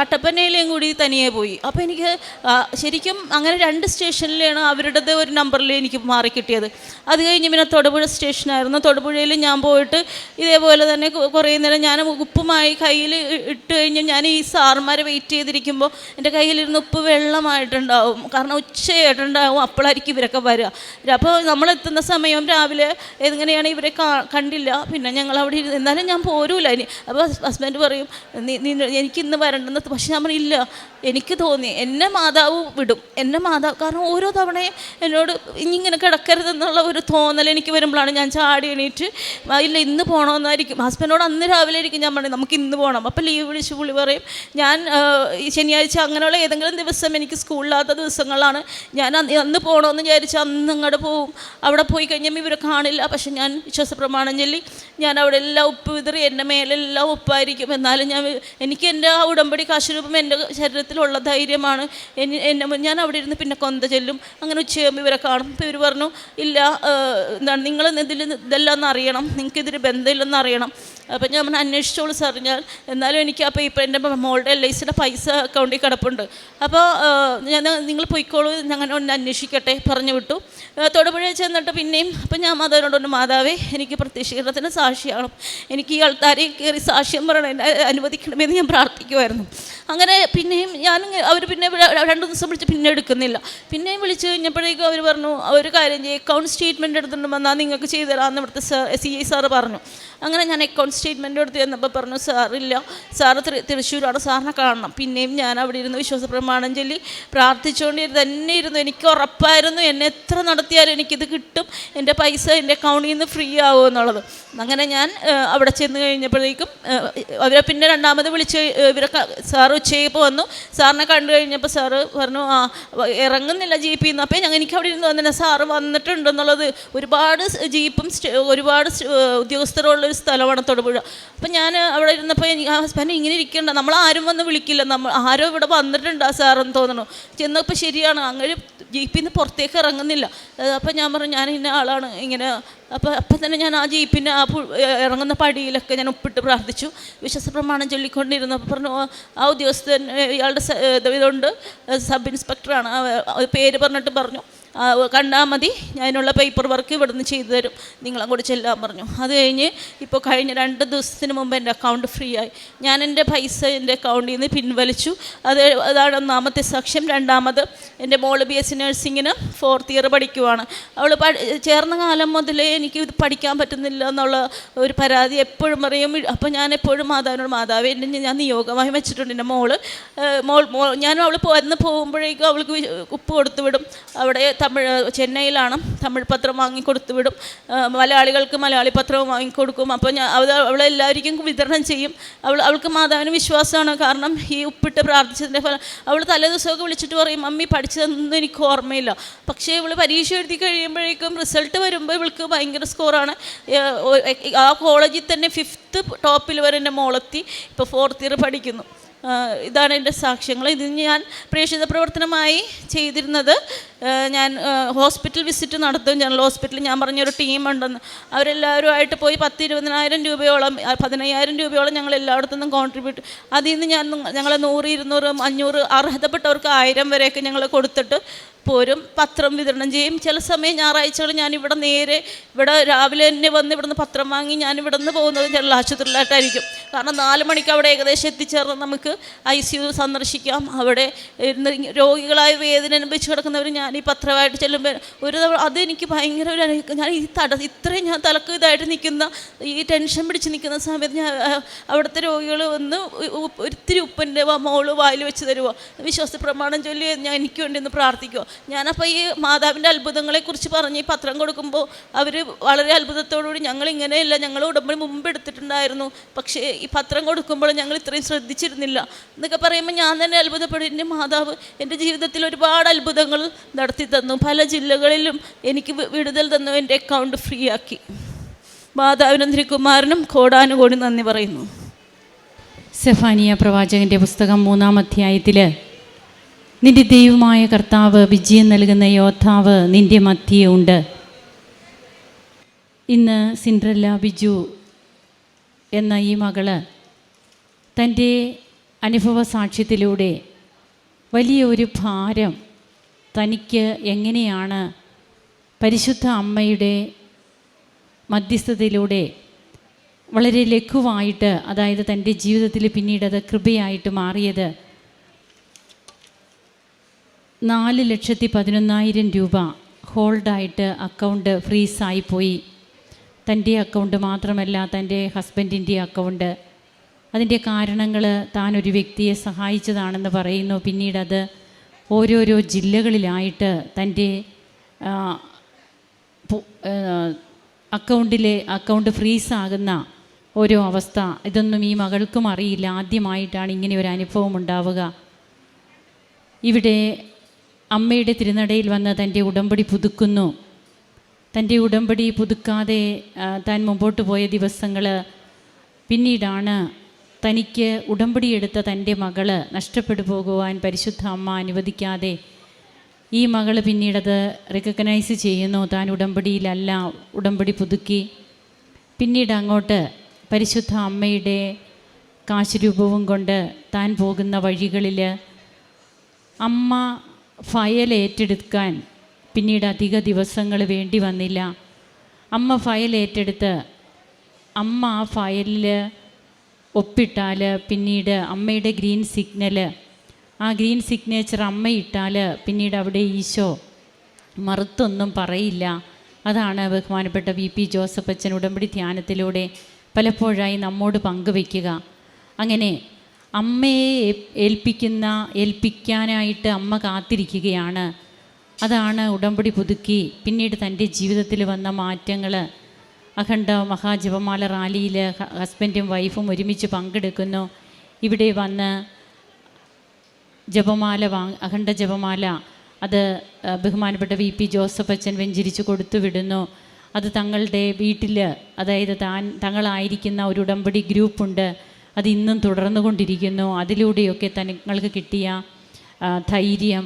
കട്ടപ്പനയിലേയും കൂടി തനിയെ പോയി. അപ്പോൾ എനിക്ക് ശരിക്കും അങ്ങനെ രണ്ട് സ്റ്റേഷനിലാണ് അവരുടേത് ഒരു നമ്പറിൽ എനിക്ക് മാറി കിട്ടിയത്. അത് കഴിഞ്ഞ് പിന്നെ തൊടുപുഴ സ്റ്റേഷനായിരുന്നു. തൊടുപുഴയിൽ ഞാൻ പോയിട്ട് ഇതേപോലെ തന്നെ കുറേ നേരം ഞാൻ ഉപ്പുമായി കയ്യിൽ ഇട്ട് കഴിഞ്ഞ് ഞാൻ ഈ സാർമാരെ വെയിറ്റ് ചെയ്തിരിക്കുമ്പോൾ എന്റെ കയ്യിലിരുന്ന് ഉപ്പ് വെള്ളമായിട്ടുണ്ടാവും. കാരണം ഉച്ചയായിട്ടുണ്ടാവും അപ്പോഴായിരിക്കും ഇവരൊക്കെ വരിക. അപ്പോൾ നമ്മളെത്തുന്ന സമയം രാവിലെ എങ്ങനെയാണ് ഇവരെ കണ്ടില്ല. പിന്നെ ഞങ്ങൾ അവിടെ ഇരുന്ന് എന്നാലും ഞാൻ പോരൂല ഇനി. അപ്പോൾ ഹസ്ബൻഡ് പറയും "നീ- നീ എനിക്ക് ഇന്ന് വരണ്ടെന്ന് പക്ഷെ ഞാൻ പറഞ്ഞില്ല എനിക്ക് തോന്നി എന്നെ മാതാവ് വിടും. എന്നെ മാതാവ് കാരണം ഓരോ തവണയും എന്നോട് ഇനി ഇങ്ങനെ കിടക്കരുതെന്നുള്ള ഒരു തോന്നൽ എനിക്ക് വരുമ്പോഴാണ് ഞാൻ ചാടി എണീറ്റ് ഇല്ല ഇന്ന് പോകണമെന്നായിരിക്കും ഹസ്ബൻഡോട് അന്ന് രാവിലെ ആയിരിക്കും ഞാൻ പറഞ്ഞു നമുക്ക് ഇന്ന് പോകണം അപ്പോൾ ലീവ് വിളിച്ച് പുള്ളി പറയും ഞാൻ ശനിയാഴ്ച അങ്ങനെയുള്ള ഏതെങ്കിലും ദിവസം എനിക്ക് സ്കൂളില്ലാത്ത ദിവസങ്ങളാണ്. ഞാൻ അന്ന് പോകണമെന്ന് വിചാരിച്ച് അന്ന് അങ്ങോട്ട് പോവും. അവിടെ പോയി കഴിഞ്ഞാൽ ഇവരെ കാണില്ല. പക്ഷെ ഞാൻ വിശ്വാസ പ്രമാണം ചൊല്ലി ഞാൻ അവിടെ എല്ലാം ഉപ്പ് വിതറി എന്റെ മേലെല്ലാം ഉപ്പായിരിക്കും. എന്നാലും ഞാൻ എനിക്ക് എന്റെ ആ ഉടമ്പടി കാശുരൂപം എന്റെ ശരീരത്തിലുള്ള ധൈര്യമാണ്. എന്നെ ഞാൻ അവിടെ ഇരുന്ന് പിന്നെ കൊന്ത ചെല്ലും. അങ്ങനെ ഉച്ചയാകുമ്പോൾ ഇവരെ കാണും. അപ്പോൾ ഇവർ പറഞ്ഞു ഇല്ല എന്താണ് നിങ്ങൾ ഇതിൽ ഇതെല്ലാം അറിയണം. നിങ്ങൾക്ക് ഇതിൽ ബന്ധമില്ലെന്ന് അറിയണം. അപ്പം ഞാൻ അന്വേഷിച്ചോളൂ സാർ ഞാൻ. എന്നാലും എനിക്ക് ആ പേപ്പർ എന്റെ മോളുടെ എൽ ഐ സിയുടെ പൈസ അക്കൗണ്ടിൽ കിടപ്പുണ്ട്. അപ്പോൾ ഞാൻ നിങ്ങൾ പോയിക്കോളൂ. ഞങ്ങൾ ഒന്ന് അന്വേഷിക്കട്ടെ പറഞ്ഞു വിട്ടു. തൊടുപുഴ ചെന്നിട്ട് പിന്നെയും അപ്പം ഞാൻ മാതാവിനോടൊന്ന് മാതാവേ എനിക്ക് പ്രത്യക്ഷീകരണത്തിന് സാക്ഷിയാണ് എനിക്ക് ഈ ആൾക്കാരെ കയറി സാക്ഷ്യം പറയണം. എന്നെ അനുവദിക്കണമെന്ന് ഞാൻ പ്രാർത്ഥിക്കുമായിരുന്നു അങ്ങനെ പിന്നെയും ഞാൻ അവർ പിന്നെ രണ്ടു ദിവസം വിളിച്ച് പിന്നെ എടുക്കുന്നില്ല. പിന്നെയും വിളിച്ച് കഴിഞ്ഞപ്പോഴേക്കും അവർ പറഞ്ഞു ഒരു കാര്യം ചെയ്യും അക്കൗണ്ട് സ്റ്റേറ്റ്മെന്റ് എടുത്തിട്ട് വന്നാൽ നിങ്ങൾക്ക് ചെയ്തു തരാമെന്ന് ഇവിടുത്തെ സി ഐ സാറ് പറഞ്ഞു. അങ്ങനെ ഞാൻ അക്കൗണ്ട് സ്റ്റേറ്റ്മെന്റ് എടുത്ത് തന്നപ്പോൾ പറഞ്ഞു സാറില്ല സാറ് തൃശ്ശൂരാണ് സാറിനെ കാണണം. പിന്നെയും ഞാൻ അവിടെ ഇരുന്ന് വിശ്വാസ പ്രമാണം ചൊല്ലി പ്രാർത്ഥിച്ചുകൊണ്ട് തന്നെ ഇരുന്നു എനിക്ക് ഉറപ്പായിരുന്നു എന്നെ എത്ര നടത്തിയാലും എനിക്കിത് കിട്ടും. എന്റെ പൈസ എന്റെ അക്കൗണ്ടിൽ നിന്ന് ഫ്രീ ആവും എന്നുള്ളത്. അങ്ങനെ ഞാൻ അവിടെ ചെന്ന് കഴിഞ്ഞപ്പോഴേക്കും അവരെ പിന്നെ രണ്ട് രണ്ടാമത് വിളിച്ച് ഇവരൊക്കെ സാറ് ഉച്ചയ്ക്ക് വന്നു. സാറിനെ കണ്ടു കഴിഞ്ഞപ്പോൾ സാറ് പറഞ്ഞു ആ ഇറങ്ങുന്നില്ല ജീപ്പിൽ നിന്ന്. അപ്പോൾ ഞങ്ങൾ എനിക്ക് അവിടെ ഇരുന്ന് വന്നിട്ട് സാറ് വന്നിട്ടുണ്ടെന്നുള്ളത് ഒരുപാട് ജീപ്പും ഒരുപാട് ഉദ്യോഗസ്ഥരുള്ളൊരു സ്ഥലമാണ് തൊടുപുഴ. അപ്പം ഞാൻ അവിടെ ഇരുന്നപ്പോൾ എനിക്ക് ഹസ്ബൻഡ് ഇങ്ങനെ ഇരിക്കണ്ട. നമ്മൾ ആരും വന്ന് വിളിക്കില്ല. നമ്മൾ ആരോ ഇവിടെ വന്നിട്ടുണ്ട് ആ സാറെന്ന് തോന്നുന്നു. ചെന്നപ്പോൾ ശരിയാണ്. അങ്ങനെ ജീപ്പിൽ നിന്ന് പുറത്തേക്ക് ഇറങ്ങുന്നില്ല. അപ്പം ഞാൻ പറഞ്ഞു ഞാൻ ഇന്ന ആളാണ്. ഇങ്ങനെ അപ്പോൾ അപ്പം തന്നെ ഞാൻ ആ ജീപ്പിന്റെ ആ ഇറങ്ങുന്ന പടിയിലൊക്കെ ഞാൻ ഒപ്പിട്ട് പ്രാർത്ഥിച്ചു. വിശ്വാസ പ്രമാണം ചൊല്ലിക്കൊണ്ടിരുന്നു അപ്പോൾ പറഞ്ഞു "ആ, ഉദ്യോഗസ്ഥൻ ഇയാളുടെ ഇതുകൊണ്ട് സബ് ഇൻസ്പെക്ടറാണ്. പേര് പറഞ്ഞിട്ട് പറഞ്ഞു. കണ്ടാൽ മതി. അതിനുള്ള പേപ്പർ വർക്ക് ഇവിടുന്ന് ചെയ്തു തരും. നിങ്ങളും കൂടി ചെല്ലാൻ പറഞ്ഞു. അത് കഴിഞ്ഞ് ഇപ്പോൾ കഴിഞ്ഞ രണ്ട് ദിവസത്തിന് മുമ്പ് എന്റെ അക്കൗണ്ട് ഫ്രീ ആയി. ഞാൻ എന്റെ പൈസ എന്റെ അക്കൗണ്ടിൽ നിന്ന് പിൻവലിച്ചു. അത് അതാണ് ഒന്നാമത്തെ സാക്ഷ്യം. രണ്ടാമത് എന്റെ മോൾ ബി എസ് സി നഴ്സിങ്ങിന് ഫോർത്ത് ഇയർ പഠിക്കുവാണ്. അവൾ ചേർന്ന കാലം മുതലേ എനിക്ക് ഇത് പഠിക്കാൻ പറ്റുന്നില്ല എന്നുള്ള ഒരു പരാതി എപ്പോഴും പറയും. അപ്പോൾ ഞാൻ എപ്പോഴും മാതാവിനോട് മാതാവ് എന്റെ ഞാൻ നിയോഗമായി വെച്ചിട്ടുണ്ട് എന്റെ മോൾ. മോൾ മോൾ ഞാൻ അവൾ വന്ന് പോകുമ്പോഴേക്കും അവൾക്ക് ഉപ്പ് കൊടുത്തു വിടും. അവിടെ തമിഴ് ചെന്നൈയിലാണ് തമിഴ് പത്രം വാങ്ങിക്കൊടുത്തു വിടും. മലയാളികൾക്ക് മലയാളി പത്രവും വാങ്ങിക്കൊടുക്കും. അപ്പോൾ ഞാൻ അവൾ അവളെല്ലാവർക്കും വിതരണം ചെയ്യും. അവൾ അവൾക്ക് മാതാവിന് വിശ്വാസമാണ്. കാരണം ഈ ഉപ്പിട്ട് പ്രാർത്ഥിച്ചതിന്റെ ഫലം അവൾ തലേ ദിവസമൊക്കെ വിളിച്ചിട്ട് പറയും മമ്മി പഠിച്ചതൊന്നും എനിക്ക് ഓർമ്മയില്ല. പക്ഷേ ഇവൾ പരീക്ഷ എഴുതി കഴിയുമ്പോഴേക്കും റിസൾട്ട് വരുമ്പോൾ ഇവൾക്ക് ഭയങ്കര സ്കോറാണ്. ആ കോളേജിൽ തന്നെ ഫിഫ്ത്ത് ടോപ്പിൽ വരെ എന്റെ മോളെത്തി. ഇപ്പോൾ ഫോർത്ത് ഇയർ പഠിക്കുന്നു. ഇതാണ് എന്റെ സാക്ഷ്യങ്ങൾ. ഇത് ഞാൻ പ്രേക്ഷിത പ്രവർത്തനമായി ചെയ്തിരുന്നത്. ഞാൻ ഹോസ്പിറ്റൽ വിസിറ്റ് നടത്തും ജനറൽ ഹോസ്പിറ്റലിൽ. ഞാൻ പറഞ്ഞൊരു ടീമുണ്ടെന്ന്. അവരെല്ലാവരുമായിട്ട് പോയി പത്ത് ഇരുപതിനായിരം രൂപയോളം പതിനയ്യായിരം രൂപയോളം ഞങ്ങൾ എല്ലായിടത്തു നിന്നും കോൺട്രിബ്യൂട്ട് അതിൽ നിന്ന് ഞാൻ ഞങ്ങൾ നൂറ് ഇരുന്നൂറ് അഞ്ഞൂറ് അർഹതപ്പെട്ടവർക്ക് ആയിരം വരെയൊക്കെ ഞങ്ങൾ കൊടുത്തിട്ട് പോരും. പത്രം വിതരണം ചെയ്യും. ചില സമയം ഞായറാഴ്ചകൾ ഞാൻ ഇവിടെ നേരെ ഇവിടെ രാവിലെ തന്നെ വന്ന് ഇവിടുന്ന് പത്രം വാങ്ങി ഞാൻ ഇവിടെ നിന്ന് പോകുന്നത് ജനറൽ ആശുപത്രിയിലായിട്ടായിരിക്കും. കാരണം നാല് മണിക്ക് അവിടെ ഏകദേശം എത്തിച്ചേർന്ന് നമുക്ക് ഐ സി യു സന്ദർശിക്കാം. അവിടെ ഇരുന്ന് രോഗികളായ വേദന അനുഭവിച്ച് കിടക്കുന്നവർ ഞാൻ ഈ പത്രമായിട്ട് ചെല്ലുമ്പോൾ ഒരു തവണ അതെനിക്ക് ഭയങ്കര ഒരു അനു- ഞാൻ ഈ തട ഇത്രയും ഞാൻ തലക്ക് ഇതായിട്ട് നിൽക്കുന്ന ഈ ടെൻഷൻ പിടിച്ച് നിൽക്കുന്ന സമയത്ത് ഞാൻ അവിടുത്തെ രോഗികൾ വന്ന് ഒത്തിരി ഉപ്പിന്റെ മോൾ വായിൽ വെച്ച് തരുമോ വിശ്വാസ പ്രമാണം ചൊല്ലി ഞാൻ എനിക്ക് വേണ്ടി ഒന്ന് പ്രാർത്ഥിക്കുമോ ഞാനപ്പോൾ ഈ മാതാവിന്റെ അത്ഭുതങ്ങളെക്കുറിച്ച് പറഞ്ഞ് ഈ പത്രം കൊടുക്കുമ്പോൾ അവർ വളരെ അത്ഭുതത്തോടുകൂടി ഞങ്ങൾ ഇങ്ങനെയല്ല ഞങ്ങൾ ഉടമ്പടി മുമ്പ് എടുത്തിട്ടുണ്ടായിരുന്നു. പക്ഷേ ഈ പത്രം കൊടുക്കുമ്പോൾ ഞങ്ങൾ ഇത്രയും ശ്രദ്ധിച്ചിരുന്നില്ല. എന്നൊക്കെ പറയുമ്പോൾ ഞാൻ തന്നെ അത്ഭുതപ്പെടും. എന്റെ മാതാവ് എന്റെ ജീവിതത്തിൽ ഒരുപാട് അത്ഭുതങ്ങൾ നടത്തി തന്നു പല ജില്ലകളിലും എനിക്ക് വിടുതൽ തന്നു. എന്റെ അക്കൗണ്ട് ഫ്രീ ആക്കി മാതാവിനും തിരുക്കുമാരനും കോടാനുകോടി നന്ദി പറയുന്നു. സെഫാനിയ പ്രവാചകന്റെ പുസ്തകം മൂന്നാം അധ്യായത്തിൽ നിന്റെ ദൈവമായ കർത്താവ് വിജയം നൽകുന്ന യോദ്ധാവ് നിന്റെ മധ്യേ ഉണ്ട്. ഇന്ന് സിൻഡ്രല്ല ബിജു എന്ന ഈ മകൾ തന്റെ അനുഭവ സാക്ഷ്യത്തിലൂടെ വലിയ ഒരു ഭാരം തനിക്ക് എങ്ങനെയാണ് പരിശുദ്ധ അമ്മയുടെ മധ്യസ്ഥതയിലൂടെ വളരെ ലഘുവായിട്ട് അതായത് തന്റെ ജീവിതത്തിൽ പിന്നീട് അത് കൃപയായിട്ട് മാറിയത്? നാല് ലക്ഷത്തി പതിനൊന്നായിരം രൂപ ഹോൾഡായിട്ട് അക്കൗണ്ട് ഫ്രീസായിപ്പോയി തന്റെ അക്കൗണ്ട് മാത്രമല്ല തന്റെ ഹസ്ബൻഡിന്റെ അക്കൗണ്ട്. അതിന്റെ കാരണങ്ങൾ താൻ ഒരു വ്യക്തിയെ സഹായിച്ചതാണെന്ന് പറയുന്നു. പിന്നീട് അത് ഓരോരോ ജില്ലകളിലായിട്ട് തന്റെ അക്കൗണ്ടിലെ അക്കൗണ്ട് ഫ്രീസാകുന്ന ഓരോ അവസ്ഥ. ഇതൊന്നും ഈ മകൾക്കും അറിയില്ല. ആദ്യമായിട്ടാണ് ഇങ്ങനെ ഒരു അനുഭവം ഉണ്ടാവുക. ഇവിടെ അമ്മയുടെ തിരുനടയിൽ വന്ന് തന്റെ ഉടമ്പടി പുതുക്കുന്നു. തന്റെ ഉടമ്പടി പുതുക്കാതെ താൻ മുമ്പോട്ട് പോയ ദിവസങ്ങൾ പിന്നീടാണ് തനിക്ക് ഉടമ്പടി എടുത്ത തന്റെ മകൾ നഷ്ടപ്പെട്ടു പോകുവാൻ പരിശുദ്ധ അമ്മ അനുവദിക്കാതെ ഈ മകൾ പിന്നീടത് റെക്കഗ്നൈസ് ചെയ്യുന്നു. താൻ ഉടമ്പടിയിലല്ല ഉടമ്പടി പുതുക്കി. പിന്നീട് അങ്ങോട്ട് പരിശുദ്ധ അമ്മയുടെ കാശുരൂപവും കൊണ്ട് താൻ പോകുന്ന വഴികളിൽ അമ്മ ഫയൽ ഏറ്റെടുക്കാൻ പിന്നീട് അധിക ദിവസങ്ങൾ വേണ്ടി വന്നില്ല. അമ്മ ഫയൽ ഏറ്റെടുത്ത് അമ്മ ആ ഫയലിൽ ഒപ്പിട്ടാൽ പിന്നീട് അമ്മയുടെ ഗ്രീൻ സിഗ്നൽ ആ ഗ്രീൻ സിഗ്നേച്ചർ അമ്മ ഇട്ടാൽ പിന്നീട് അവിടെ ഈശോ മറുത്തൊന്നും പറയില്ല. അതാണ് ബഹുമാനപ്പെട്ട വി പി ജോസഫ് അച്ഛൻ ഉടമ്പടി ധ്യാനത്തിലൂടെ പലപ്പോഴായി നമ്മോട് പങ്കുവയ്ക്കുക അങ്ങനെ അമ്മയെ ഏൽപ്പിക്കുന്ന ഏൽപ്പിക്കാനായിട്ട് അമ്മ കാത്തിരിക്കുകയാണ്. അതാണ് ഉടമ്പടി പുതുക്കി പിന്നീട് തന്റെ ജീവിതത്തിൽ വന്ന മാറ്റങ്ങൾ അഖണ്ഡ മഹാജപമാല റാലിയിൽ ഹസ്ബൻഡും വൈഫും ഒരുമിച്ച് പങ്കെടുക്കുന്നു. ഇവിടെ വന്ന് ജപമാല വാങ് അഖണ്ഡ ജപമാല അത് ബഹുമാനപ്പെട്ട വി പി ജോസഫ് അച്ഛൻ വെഞ്ചരിച്ച് കൊടുത്തു വിടുന്നു. അത് തങ്ങളുടെ വീട്ടിൽ അതായത് താൻ തങ്ങളായിരിക്കുന്ന ഒരു ഉടമ്പടി ഗ്രൂപ്പുണ്ട്. അത് ഇന്നും തുടർന്നുകൊണ്ടിരിക്കുന്നു. അതിലൂടെയൊക്കെ തങ്ങൾക്ക് കിട്ടിയ ധൈര്യം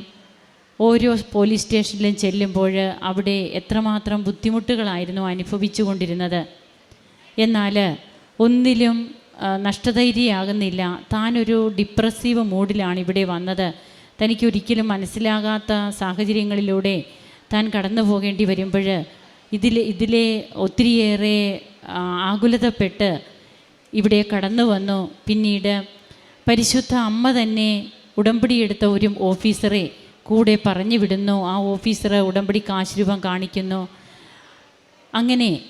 ഓരോ പോലീസ് സ്റ്റേഷനിലും ചെല്ലുമ്പോൾ അവിടെ എത്രമാത്രം ബുദ്ധിമുട്ടുകളായിരുന്നു അനുഭവിച്ചു കൊണ്ടിരുന്നത് എന്നാൽ ഒന്നിലും നഷ്ടധൈര്യമാകുന്നില്ല താനൊരു ഡിപ്രസീവ് മൂഡിലാണ് ഇവിടെ വന്നത്. തനിക്കൊരിക്കലും മനസ്സിലാകാത്ത സാഹചര്യങ്ങളിലൂടെ താൻ കടന്നു പോകേണ്ടി വരുമ്പോൾ ഇതിൽ ഇതിലെ ഒത്തിരിയേറെ ആകുലതപ്പെട്ട് ഇവിടെ കടന്നു വന്നു. പിന്നീട് പരിശുദ്ധ അമ്മ തന്നെ ഉടമ്പടിയെടുത്ത ഒരു ഓഫീസറെ കൂടെ പറഞ്ഞു വിടുന്നു. ആ ഓഫീസർ ഉടമ്പടിക്ക് ആശീർവം കാണിക്കുന്നു. അങ്ങനെ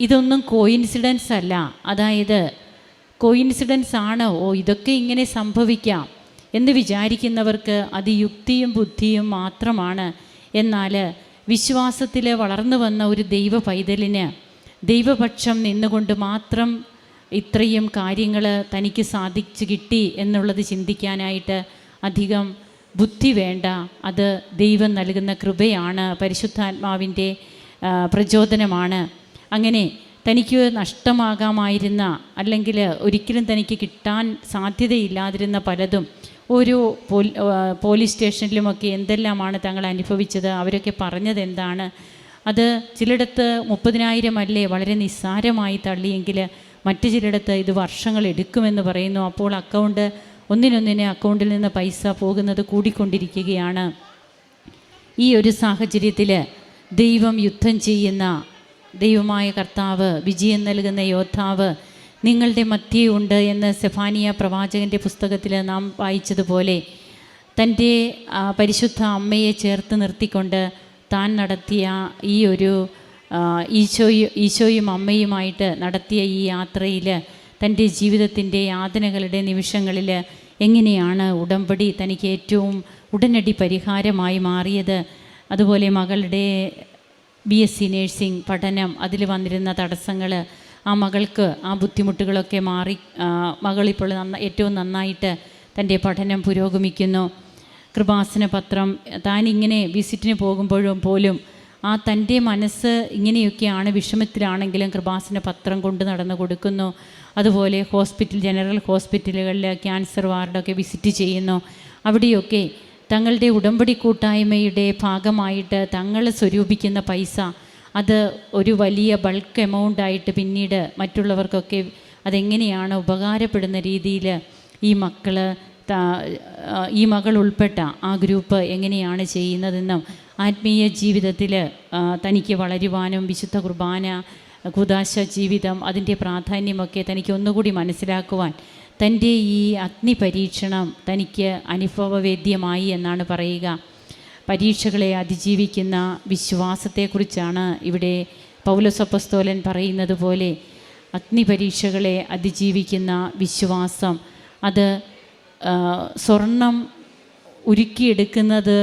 ഇതൊന്നും കോയിൻസിഡൻസ് അല്ല. അതായത് കോയിൻസിഡൻസ് ആണ്. ഓ ഇതൊക്കെ ഇങ്ങനെ സംഭവിക്കാം എന്ന് വിചാരിക്കുന്നവർക്ക് അത് യുക്തിയും ബുദ്ധിയും മാത്രമാണ്. എന്നാൽ വിശ്വാസത്തിൽ വളർന്നു വന്ന ഒരു ദൈവ പൈതലിന് ദൈവപക്ഷം നിന്നുകൊണ്ട് മാത്രം ഇത്രയും കാര്യങ്ങൾ തനിക്ക് സാധിച്ചു കിട്ടി എന്നുള്ളത് ചിന്തിക്കാനായിട്ട് അധികം ബുദ്ധി വേണ്ട. അത് ദൈവം നൽകുന്ന കൃപയാണ്. പരിശുദ്ധാത്മാവിന്റെ പ്രചോദനമാണ്. അങ്ങനെ തനിക്ക് നഷ്ടമാകാമായിരുന്ന അല്ലെങ്കിൽ ഒരിക്കലും തനിക്ക് കിട്ടാൻ സാധ്യതയില്ലാതിരുന്ന പലതും ആ, പോലീസ് സ്റ്റേഷനിലുമൊക്കെ എന്തെല്ലാമാണ് തങ്ങൾ അനുഭവിച്ചത് അവരൊക്കെ പറഞ്ഞത് എന്താണ്? അത് ചിലയിടത്ത് മുപ്പതിനായിരം അല്ലേ വളരെ നിസ്സാരമായി തള്ളിയെങ്കിൽ മറ്റു ചിലയിടത്ത് ഇത് വർഷങ്ങൾ എടുക്കുമെന്ന് പറയുന്നു. അപ്പോൾ അക്കൗണ്ട് ഒന്നിനൊന്നിന് അക്കൗണ്ടിൽ നിന്ന് പൈസ പോകുന്നത് കൂടിക്കൊണ്ടിരിക്കുകയാണ്. ഈ ഒരു സാഹചര്യത്തിൽ ദൈവം യുദ്ധം ചെയ്യുന്ന ദൈവമായ കർത്താവ് വിജയം നൽകുന്ന യോദ്ധാവ് നിങ്ങളുടെ മധ്യേ ഉണ്ട് എന്ന് സെഫാനിയ പ്രവാചകന്റെ പുസ്തകത്തിൽ നാം വായിച്ചതുപോലെ തന്റെ പരിശുദ്ധ അമ്മയെ ചേർത്ത് നിർത്തിക്കൊണ്ട് താൻ നടത്തിയ ഈ ഒരു ഈശോയും ഈശോയും അമ്മയുമായിട്ട് നടത്തിയ ഈ യാത്രയിൽ തന്റെ ജീവിതത്തിന്റെ യാതനകളുടെ നിമിഷങ്ങളിൽ എങ്ങനെയാണ് ഉടമ്പടി തനിക്ക് ഏറ്റവും ഉടനടി പരിഹാരമായി മാറിയത്? അതുപോലെ മകളുടെ ബി എസ് സി നേഴ്സിംഗ് പഠനം അതിൽ വന്നിരുന്ന തടസ്സങ്ങൾ ആ മകൾക്ക് ആ ബുദ്ധിമുട്ടുകളൊക്കെ മാറി മകളിപ്പോൾ നന്ന ഏറ്റവും നന്നായിട്ട് തന്റെ പഠനം പുരോഗമിക്കുന്നു. കൃപാസന പത്രം താനിങ്ങനെ വിസിറ്റിന് പോകുമ്പോഴും പോലും ആ തന്റെ മനസ്സ് ഇങ്ങനെയൊക്കെയാണ് വിഷമത്തിലാണെങ്കിലും കൃപാസന പത്രം കൊണ്ട് നടന്നു കൊടുക്കുന്നു. അതുപോലെ ഹോസ്പിറ്റൽ ജനറൽ ഹോസ്പിറ്റലുകളിൽ ക്യാൻസർ വാർഡൊക്കെ വിസിറ്റ് ചെയ്യുന്നു. അവിടെയൊക്കെ തങ്ങളുടെ ഉടമ്പടി കൂട്ടായ്മയുടെ ഭാഗമായിട്ട് തങ്ങൾ സ്വരൂപിക്കുന്ന പൈസ അത് ഒരു വലിയ ബൾക്ക് എമൗണ്ടായിട്ട് പിന്നീട് മറ്റുള്ളവർക്കൊക്കെ അതെങ്ങനെയാണ് ഉപകാരപ്പെടുന്ന രീതിയിൽ ഈ മക്കൾ ഈ മകൾ ഉൾപ്പെട്ട ആ ഗ്രൂപ്പ് എങ്ങനെയാണ് ചെയ്യുന്നതെന്നും ആത്മീയ ജീവിതത്തിൽ തനിക്ക് വളരുവാനും വിശുദ്ധ കുർബാന കുദാശ ജീവിതം അതിന്റെ പ്രാധാന്യമൊക്കെ തനിക്ക് ഒന്നുകൂടി മനസ്സിലാക്കുവാൻ തന്റെ ഈ അഗ്നി പരീക്ഷണം തനിക്ക് അനുഭവവേദ്യമായി എന്നാണ് പറയുക. പരീക്ഷകളെ അതിജീവിക്കുന്ന വിശ്വാസത്തെക്കുറിച്ചാണ് ഇവിടെ പൗലസപ്പസ്തോലൻ പറയുന്നത് പോലെ അഗ്നി പരീക്ഷകളെ അതിജീവിക്കുന്ന വിശ്വാസം. അത് സ്വർണം ഉരുക്കിയെടുക്കുന്നത്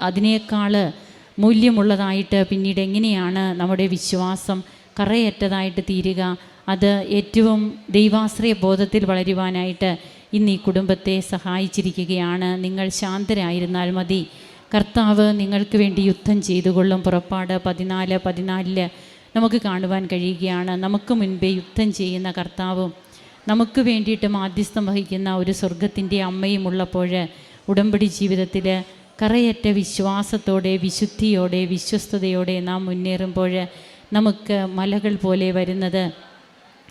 അതിനേക്കാൾ മൂല്യമുള്ളതായിട്ട് പിന്നീട് എങ്ങനെയാണ് നമ്മുടെ വിശ്വാസം കറയറ്റതായിട്ട് തീരുക? അത് ഏറ്റവും ദൈവാശ്രയ ബോധത്തിൽ വളരുവാനായിട്ട് ഇന്ന് ഈ കുടുംബത്തെ സഹായിച്ചിരിക്കുകയാണ്. നിങ്ങൾ ശാന്തരായിരുന്നാൽ മതി. കർത്താവ് നിങ്ങൾക്ക് വേണ്ടി യുദ്ധം ചെയ്തുകൊള്ളും. പുറപ്പാട് പതിനാല് പതിനാലിൽ നമുക്ക് കാണുവാൻ കഴിയുകയാണ്. നമുക്ക് മുൻപേ യുദ്ധം ചെയ്യുന്ന കർത്താവും നമുക്ക് വേണ്ടിയിട്ട് മാധ്യസ്ഥം വഹിക്കുന്ന ഒരു സ്വർഗത്തിന്റെ അമ്മയും ഉള്ളപ്പോൾ ഉടമ്പടി ജീവിതത്തിൽ കറയറ്റ വിശ്വാസത്തോടെ വിശുദ്ധിയോടെ വിശ്വസ്തയോടെ നാം മുന്നേറുമ്പോൾ നമുക്ക് മലകൾ പോലെ വരുന്നത്.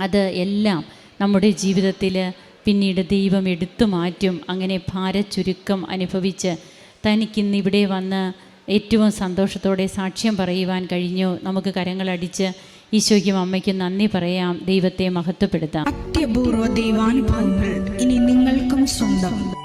അത് എല്ലാം നമ്മുടെ ജീവിതത്തിൽ പിന്നീട് ദൈവം എടുത്തു മാറ്റും. അങ്ങനെ ഭാരചുരുക്കം അനുഭവിച്ച് തനിക്കിന്ന് ഇവിടെ വന്ന് ഏറ്റവും സന്തോഷത്തോടെ സാക്ഷ്യം പറയുവാൻ കഴിഞ്ഞു. നമുക്ക് കരങ്ങളടിച്ച് ഈശോയ്ക്കും അമ്മയ്ക്കും നന്ദി പറയാം. ദൈവത്തെ മഹത്വപ്പെടുത്താം. അത്യപൂർവ ദൈവാനുഭവങ്ങൾ ഇനി നിങ്ങൾക്കും സ്വന്തം.